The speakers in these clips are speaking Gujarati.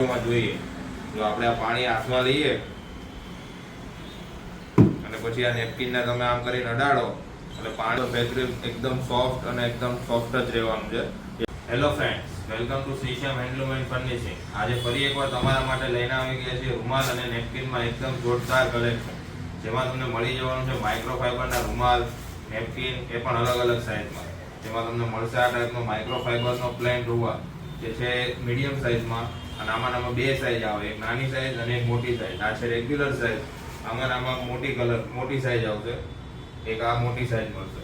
આપણે આ પાણી હાથમાં લઈએ, અને પછી આ નેપકિનને તમે આમ કરીને અડાડો, એટલે પાણી ફેબ્રિક એકદમ સોફ્ટ અને એકદમ સોફ્ટ જ રહેવાનું છે. Hello friends welcome to Shrishyam handloom and furnishing આજે ફરી એકવાર તમારા માટે લઈને આવી ગયા છે રૂમાલ અને નેપકિનમાં એકદમ જોરદાર કલેક્શન જેમાં તમને મળી જવાનું છે માઇક્રોફાઈબરના રૂમાલ, નેપકિન, એ પણ અલગ અલગ સાઇઝમાં જેમાં તમને મળશે આ ટાઈપનો માઇક્રોફાઈબરનો પ્લેન રૂવા જે છે મીડિયમ સાઇઝમાં અને આમાં આમાં બે સાઇઝ આવે, એક નાની સાઇઝ અને એક મોટી સાઇઝ આ છે રેગ્યુલર સાઇઝ આમાં આમાં મોટી કલર મોટી સાઇઝ આવશે. એક આ મોટી સાઇઝ મળશે.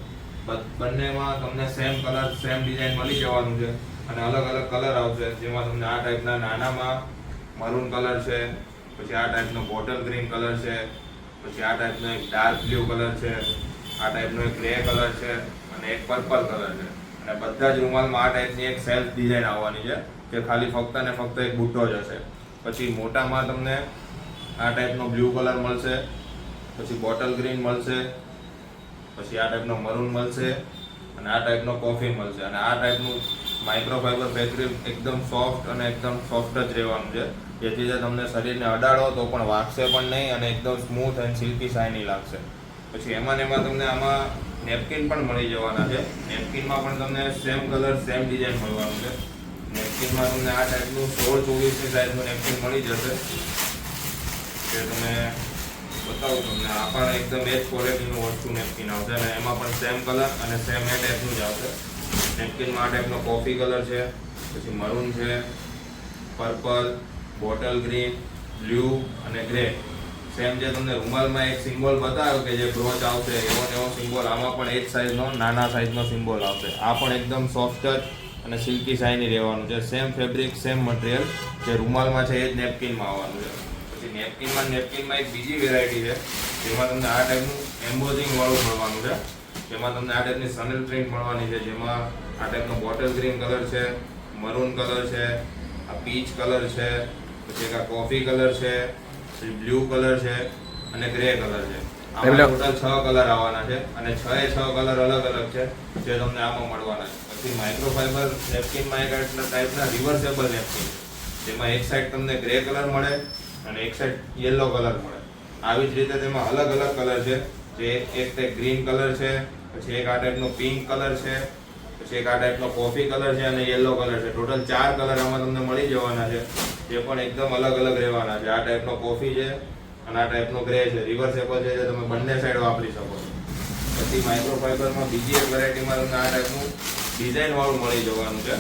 બંનેમાં તમને સેમ કલર સેમ ડિઝાઇન મળી જવાનું છે અને અલગ અલગ કલર આવશે. જેમાં તમને આ ટાઈપના નાનામાં મરૂન કલર છે, પછી આ ટાઈપનો બોટલ ગ્રીન કલર છે, પછી આ ટાઈપનો એક ડાર્ક બ્લુ કલર છે, આ ટાઈપનો એક ગ્રે કલર છે, અને એક પર્પલ કલર છે. અને બધા જ રૂમાલમાં આ ટાઈપની એક સેલ્ફ ડિઝાઇન આવવાની છે. કે ખાલી ફક્ત ને ફક્ત એક બુટ્ટો જ હશે. પછી મોટામાં તમને આ ટાઈપનો બ્લુ કલર મળશે, પછી બોટલ ગ્રીન મળશે, પછી આ ટાઈપનો મરૂન મળશે, અને આ ટાઈપનો કોફી મળશે. અને આ ટાઈપનું માઇક્રોફાઈબર ફેબ્રિક એકદમ સોફ્ટ અને એકદમ સોફ્ટ જ રહેવાનું છે. જેથી જે તમને શરીરને અડાડો તો પણ વાગશે પણ નહીં અને એકદમ સ્મૂથ એન્ડ સિલ્કી શાઇની લાગશે. પછી એમાં ને એમાં તમને આમાં નેપકિન પણ મળી જવાના છે. નેપકિનમાં પણ તમને સેમ કલર સેમ ડિઝાઇન મળવાનું છે. નેપકિનમાં તમને આ ટાઈપનું સોળ ચોવીસની સાઇઝનું નેપકિન મળી જશે. કે તમે બતાવું તમને, આ પણ એકદમ એ જ ક્વોલિટીનું વસ્તુ નેપકિન આવશે અને એમાં પણ સેમ કલર અને સેમ એ ટાઈપનું જ આવશે. નેપકિનમાં આ ટાઈપનો કોફી કલર છે, પછી મરૂન છે પર્પલ બોટલ ગ્રીન બ્લુ અને ગ્રે સેમ જે તમને રૂમાલમાં એક સિમ્બોલ બતાવ્યો કે જે બ્રોચ આવશે, એવો એવો સિમ્બોલ આમાં પણ એ જ સાઇઝનો નાના સાઇઝનો સિમ્બોલ આવશે. આ પણ એકદમ સોફ્ટ જ અને સિલ્કી શાઇની રહેવાનું છે. સેમ ફેબ્રિક સેમ મટીરિયલ જે રૂમાલમાં છે એ જ નેપકિનમાં આવવાનું છે. પછી નેપકિનમાં નેપકિનમાં એક બીજી વેરાયટી છે. જેમાં તમને આ ટાઈપનું એમ્બોઝિંગવાળું મળવાનું છે. જેમાં તમને આ ટાઈપની સનલ પ્રિન્ટ મળવાની છે. જેમાં આ ટાઈપનો બોટલ ગ્રીન કલર છે મરૂન કલર છે, આ પીચ કલર છે, પછી એક આ કોફી કલર છે, પછી બ્લુ કલર છે, અને ગ્રે કલર છે. ટોટલ છ કલર આવવાના છે અને છ એ છ કલર અલગ અલગ છે જે તમને આમાં મળવાના છે. પછી માઇક્રોફાઈબર નેપકિનમાં એક ટાઈપના રિવર્સેબલ નેપકિન જેમાં એક સાઈડ તમને ગ્રે કલર મળે અને એક સાઈડ યલો કલર મળે. આવી જ રીતે તેમાં અલગ અલગ કલર છે. જે એક તે ગ્રીન કલર છે પછી એક આ ટાઈપનો પિંક કલર છે પછી એક આ ટાઈપનો કોફી કલર છે અને યલો કલર છે. ટોટલ ચાર કલર આમાં તમને મળી જવાના છે. જે પણ એકદમ અલગ અલગ રહેવાના છે. આ ટાઈપનો કોફી છે અને આ ટાઈપનો ગ્રે છે. રિવર્સેબલ છે જે તમે બંને સાઈડ વાપરી શકો છો. પછી માઇક્રોફાઈબરમાં બીજી એક વેરાયટીમાં તમને આ ટાઈપનું ડિઝાઇનવાળું મળી જવાનું છે.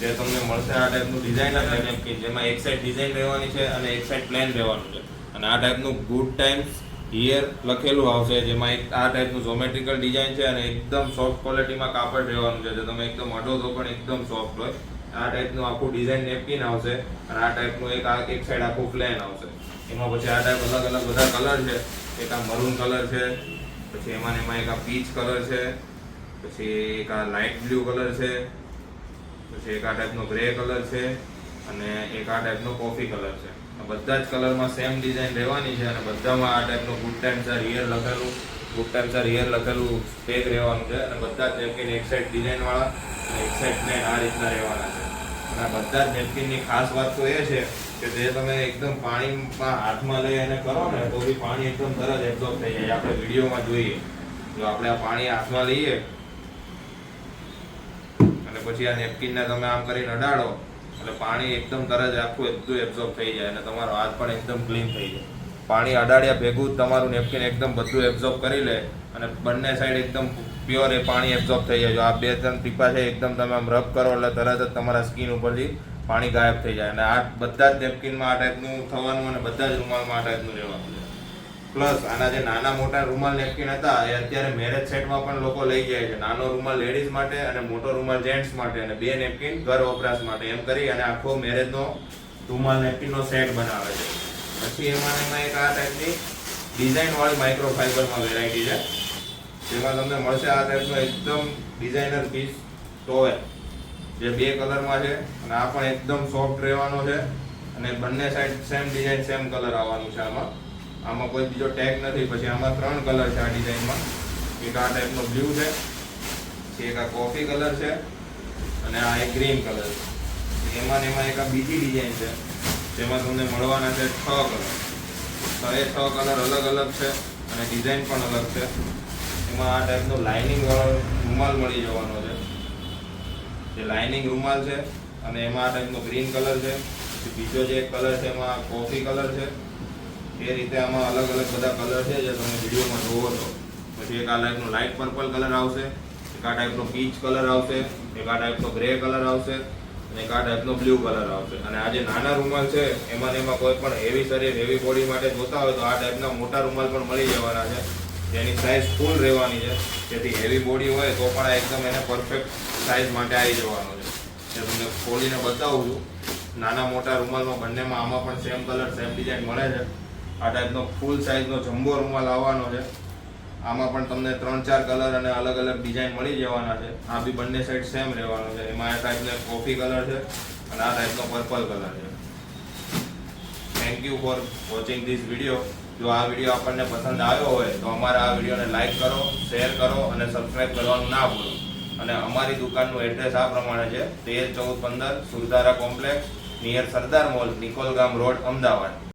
જે તમને મળશે આ ટાઈપનું ડિઝાઇન અને નેપકિન જેમાં એક સાઈડ ડિઝાઇન રહેવાની છે અને એક સાઈડ પ્લેન રહેવાનું છે. અને આ ટાઈપનું ગુડ ટાઈમ્સ હિયર લખેલું આવશે, જેમાં એક આ ટાઈપનું જોમેટ્રિકલ ડિઝાઇન છે અને એકદમ સોફ્ટ ક્વોલિટીમાં કાપડ રહેવાનું છે. જે તમે એકદમ અડો તો પણ એકદમ સોફ્ટ હોય. આ ટાઈપનું આખું ડિઝાઇન નેપકિન આવશે અને આ ટાઈપનું એક આ એક સાઈડ આખું પ્લેન આવશે. એમાં પછી આ ટાઈપ અલગ અલગ બધા કલર છે. એક આ મરૂન કલર છે, પછી એમાં એમાં એક આ પીચ કલર છે, પછી એક આ લાઇટ બ્લુ કલર છે, પછી એક આ ટાઈપનો ગ્રે કલર છે, અને એક આ ટાઈપનો કોફી કલર છે. બધા જ કલરમાં સેમ ડિઝાઇન રહેવાની છે અને બધામાં આ ટાઈપનું ગુડ ટાઈમ સર હિયર લખેલું ગુડ ટાઈમ સર હિયર લખેલું ટેગ રહેવાનું છે અને બધા જ એક સાઈડ ડિઝાઇનવાળા અને એક સાઈડ પ્લેન આ રીતના રહેવાના છે. અને બધા જ નેપકિનની ખાસ વાત તો એ છે કે જે તમે એકદમ પાણીમાં હાથમાં લઈ અને કરો ને, તો બી પાણી એકદમ તરત એબ્ઝોર્બ થઈ જાય. આપણે વિડીયોમાં જોઈએ. જો આપણે આ પાણી હાથમાં લઈએ અને પછી આ નેપકિનને તમે આમ કરીને અડાડો, એટલે પાણી એકદમ તરત આખું બધું એબ્ઝોર્બ થઈ જાય અને તમારો હાથ પણ એકદમ ક્લીન થઈ જાય. પાણી અડાડ્યા ભેગું તમારું નેપકિન એકદમ બધું એબ્ઝોર્બ કરી લે અને બંને સાઈડ એકદમ પ્યોર એ પાણી એબ્ઝોર્બ થઈ જાય. જો આ બે ત્રણ ટીપા છે, એકદમ તમે આમ રબ કરો એટલે તરત જ તમારા સ્કિન ઉપરથી પાણી ગાયબ થઈ જાય. અને આ બધા જ નેપકિનમાં આ ટાઈપનું થવાનું અને બધા જ રૂમાલમાં આ ટાઈપનું રહેવાનું પ્લસ આના જે નાના મોટા રૂમાલ નેપકિન હતા, એ અત્યારે મેરેજ સેટમાં પણ લોકો લઈ જાય છે. નાનો રૂમાલ લેડીઝ માટે અને મોટો રૂમાલ જેન્ટ્સ માટે અને બે નેપકિન ઘર વપરાશ માટે એમ કરી અને આખો મેરેજનો રૂમાલ નેપકિનનો સેટ બનાવે છે. પછી એમાં એમાં એક આ ટાઈપની ડિઝાઇનવાળી માઇક્રોફાઈબરમાં વેરાયટી છે. જેમાં તમને મળશે આ ટાઈપનો એકદમ ડિઝાઇનર પીસ ટોવેલ જે બે કલરમાં છે અને આ પણ એકદમ સોફ્ટ રહેવાનો છે અને બંને side same design same colour આવવાનું છે આમાં. આમાં કોઈ બીજો ટેગ નથી, પછી આમાં ત્રણ કલર છે આ ડિઝાઇનમાં એક આ ટાઈપનો બ્લુ છે એક આ કોફી કલર છે અને આ એક ગ્રીન કલર છે. એમાં એમાં એક આ બીજી ડિઝાઇન છે. જેમાં તમને મળવાના છે છ કલર. તો એ છ કલર અલગ અલગ છે અને ડિઝાઇન પણ અલગ છે. એમાં આ ટાઈપનો લાઇનિંગવાળો રૂમાલ મળી જવાનો છે. જે લાઇનિંગ રૂમાલ છે અને એમાં આ ટાઈપનો ગ્રીન કલર છે. બીજો જે કલર છે એમાં કોફી કલર છે. એ રીતે આમાં અલગ અલગ બધા કલર છે જે તમે વિડીયોમાં જોવો છો. પછી એક આ ટાઈપનો લાઇટ પર્પલ કલર આવશે, એક આ ટાઈપનો પીચ કલર આવશે, એક આ ટાઈપનો ગ્રે કલર આવશે. અને એક આ ટાઈપનો બ્લુ કલર આવશે. અને આ જે નાના રૂમાલ છે, એમાં એમાં કોઈ પણ હેવી શરીર હેવી બોડી માટે જોતા હોય તો આ ટાઈપના મોટા રૂમાલ પણ મળી જવાના છે. જેની સાઇઝ ફૂલ રહેવાની છે. જેથી હેવી બોડી હોય તો પણ આ એકદમ એને પરફેક્ટ સાઇઝ માટે આવી જવાનો છે. જે તમને ખોલીને બતાવું છું. નાના મોટા રૂમાલમાં બંનેમાં આમાં પણ સેમ કલર સેમ ડિઝાઇન મળે છે. આ ટાઈપનો ફૂલ સાઇઝનો જમ્બો રૂમાલ આવવાનો છે. આમાં પણ તમને ત્રણ ચાર કલર અને અલગ અલગ ડિઝાઇન મળી જવાના છે. આ બી બંને સાઈડ સેમ રહેવાનો છે. એમાં આ ટાઈપનો કોફી કલર છે અને આ ટાઈપનો પર્પલ કલર છે. Thank you for watching this video જો આ વીડિયો આપણને પસંદ આવ્યો હોય, તો અમારા આ વિડીયોને લાઈક કરો શેર કરો અને સબસ્ક્રાઇબ કરવાનું ના ભૂલો. અને અમારી દુકાનનું એડ્રેસ આ પ્રમાણે છે. તેર ચૌદ પંદર Surdhara complex near Sardar mall Nikol ગામ રોડ, અમદાવાદ.